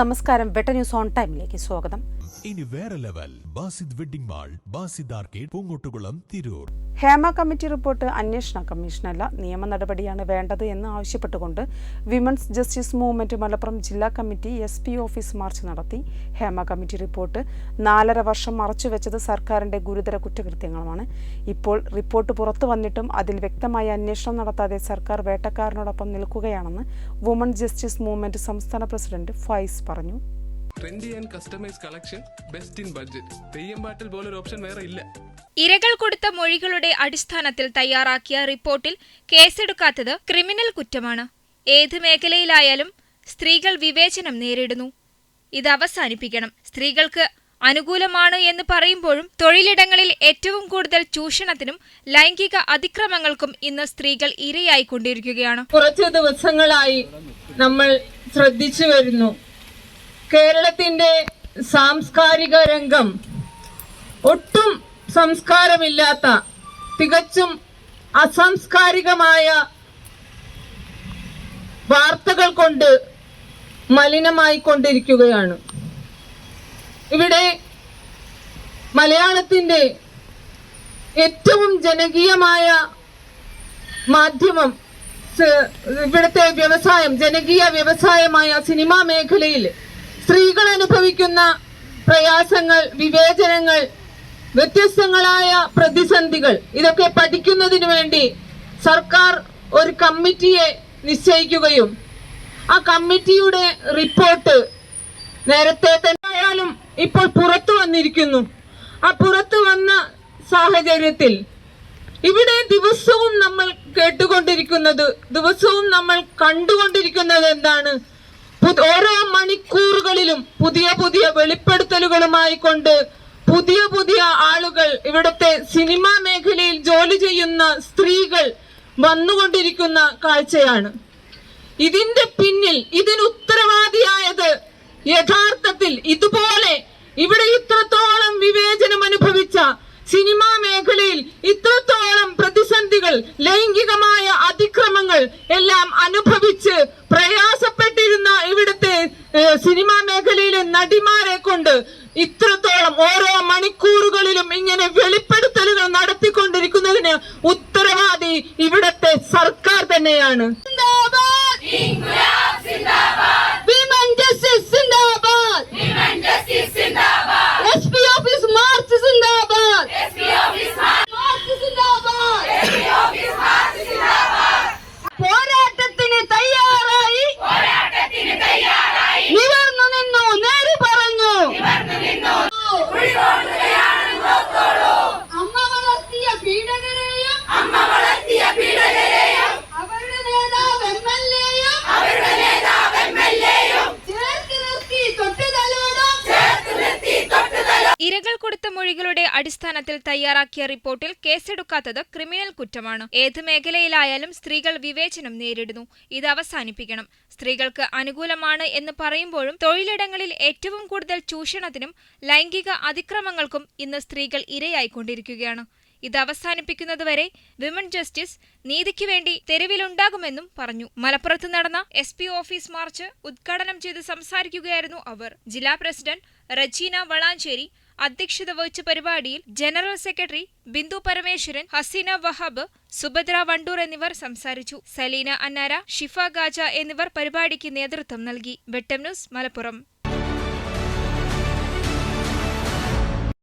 നമസ്കാരം വെട്ട news on ടൈമിലേക്ക് സ്വാഗതം. ഇനി വേറെ level Basid wedding mall Basid arcade Poongottukulam Tirur. Hema committee report അന്വേഷണ കമ്മീഷനല്ല നിയമ നടപടിയാണ് വേണ്ടത് എന്ന് ആവശ്യപ്പെട്ടുകൊണ്ട് വിമൻസ് ജസ്റ്റിസ് മൂവ്മെന്റ് മലപ്പുറം ജില്ലാ committee S P office march നടത്തി. ഹേമ കമ്മിറ്റി റിപ്പോർട്ട് നാലര വർഷം മറച്ചുവെച്ചത് സർക്കാരിന്റെ ഗുരുതര കുറ്റകൃത്യങ്ങളുമാണ്. ഇപ്പോൾ റിപ്പോർട്ട് പുറത്തു വന്നിട്ടും അതിൽ വ്യക്തമായ അന്വേഷണം നടത്താതെ സർക്കാർ വേട്ടക്കാരനോടൊപ്പം നിൽക്കുകയാണെന്ന് വുമൺ ജസ്റ്റിസ് മൂവ്മെന്റ് സംസ്ഥാന പ്രസിഡന്റ് ഫൈസ് പറഞ്ഞു. Trendy and customise collection best in budget Theyyam പാട്ടിൽ പോലൊരു ഓപ്ഷൻ വേറെ ഇല്ല. ഇരകൾ കൊടുത്ത മൊഴികളുടെ അടിസ്ഥാനത്തിൽ തയ്യാറാക്കിയ റിപ്പോർട്ടിൽ കേസെടുക്കാത്തത് ക്രിമിനൽ കുറ്റമാണ്. ഏത് മേഖലയിലായാലും സ്ത്രീകൾ വിവേചനം നേരിടുന്നു. ഇത് അവസാനിപ്പിക്കണം. സ്ത്രീകൾക്ക് അനുകൂലമാണ് എന്ന് പറയുമ്പോഴും തൊഴിലിടങ്ങളിൽ ഏറ്റവും കൂടുതൽ ചൂഷണത്തിനും ലൈംഗിക അതിക്രമങ്ങൾക്കും ഇന്ന് സ്ത്രീകൾ ഇരയായിക്കൊണ്ടിരിക്കുകയാണ്. കുറച്ച് ദിവസങ്ങളായി നമ്മൾ ശ്രദ്ധിച്ചു വരുന്നു. കേരളത്തിന്റെ സാംസ്കാരിക രംഗം ഒട്ടും സംസ്കാരമില്ലാത്ത തികച്ചും അസംസ്കാരികമായ വാർത്തകൾ കൊണ്ട് മലിനമായി കൊണ്ടിരിക്കുകയാണ് ഇവിടെ മലയാളത്തിന്റെ ഏറ്റവും ജനകീയമായ മാധ്യമം ഇവിടുത്തെ വ്യവസായം ജനകീയ വ്യവസായമായ സിനിമാ മേഖലയിൽ സ്ത്രീകൾ അനുഭവിക്കുന്ന പ്രയാസങ്ങൾ വിവേചനങ്ങൾ വ്യത്യസ്തങ്ങളായ പ്രതിസന്ധികൾ ഇതൊക്കെ പഠിക്കുന്നതിന് വേണ്ടി സർക്കാർ ഒരു കമ്മിറ്റിയെ നിശ്ചയിക്കുകയും ആ കമ്മിറ്റിയുടെ റിപ്പോർട്ട് നേരത്തെ തന്നെ ആയാലും ഇപ്പോൾ പുറത്തു വന്നിരിക്കുന്നു. ആ പുറത്തു വന്ന സാഹചര്യത്തിൽ ഇവിടെ ദിവസവും നമ്മൾ കേട്ടുകൊണ്ടിരിക്കുന്നത് ദിവസവും നമ്മൾ കണ്ടുകൊണ്ടിരിക്കുന്നത് എന്താണ്? ഓരോ മണിക്കൂറുകളിലും പുതിയ പുതിയ വെളിപ്പെടുത്തലുകളുമായി കൊണ്ട് പുതിയ പുതിയ ആളുകൾ ഇവിടുത്തെ സിനിമാ മേഖലയിൽ ജോലി ചെയ്യുന്ന സ്ത്രീകൾ വന്നുകൊണ്ടിരിക്കുന്ന കാഴ്ചയാണ്. ഇതിന്റെ പിന്നിൽ ഇതിന് ഉത്തരവാദിയായത് യഥാർത്ഥത്തിൽ ഇതുപോലെ ഇവിടെ ഇത്രത്തോളം വിവേചനം അനുഭവിച്ച സിനിമാ മേഖലയിൽ ഇത്രത്തോളം പ്രതിസന്ധികൾ ലൈംഗികമായ അതിക്രമങ്ങൾ എല്ലാം അനുഭവിച്ച് ഏഹ്, സിനിമാ മേഖലയിലെ നടിമാരെ കൊണ്ട് ഇത്രത്തോളം ഓരോ മണിക്കൂറുകളിലും ഇങ്ങനെ വെളിപ്പെടുത്തലുകൾ നടത്തിക്കൊണ്ടിരിക്കുന്നതിന് ഉത്തരവാദി ഇവിടത്തെ സർക്കാർ തന്നെയാണ്. ഇരകൾ കൊടുത്ത മൊഴികളുടെ അടിസ്ഥാനത്തിൽ തയ്യാറാക്കിയ റിപ്പോർട്ടിൽ കേസെടുക്കാത്തത് ക്രിമിനൽ കുറ്റമാണ്. ഏത് മേഖലയിലായാലും സ്ത്രീകൾ വിവേചനം നേരിടുന്നു. ഇത് അവസാനിപ്പിക്കണം. സ്ത്രീകൾക്ക് അനുകൂലമാണ് എന്ന് പറയുമ്പോഴും തൊഴിലിടങ്ങളിൽ ഏറ്റവും കൂടുതൽ ചൂഷണത്തിനും ലൈംഗിക അതിക്രമങ്ങൾക്കും ഇന്ന് സ്ത്രീകൾ ഇരയായിക്കൊണ്ടിരിക്കുകയാണ്. ഇത് അവസാനിപ്പിക്കുന്നതുവരെ വിമൻ ജസ്റ്റിസ് നീതിക്ക് വേണ്ടി തെരുവിലുണ്ടാകുമെന്നും പറഞ്ഞു. മലപ്പുറത്ത് നടന്ന എസ് പി ഓഫീസ് മാർച്ച് ഉദ്ഘാടനം ചെയ്ത് സംസാരിക്കുകയായിരുന്നു അവർ. ജില്ലാ പ്രസിഡന്റ് റജീന വളാഞ്ചേരി അധ്യക്ഷത വഹിച്ച പരിപാടിയിൽ ജനറൽ സെക്രട്ടറി ബിന്ദു പരമേശ്വരൻ ഹസീന വഹാബ് സുഭദ്ര വണ്ടൂർ എന്നിവർ സംസാരിച്ചു. സലീന അന്നാര ഷിഫ ഗാജ എന്നിവർ പരിപാടിക്ക് നേതൃത്വം നൽകി. വെട്ടം ന്യൂസ് മലപ്പുറം.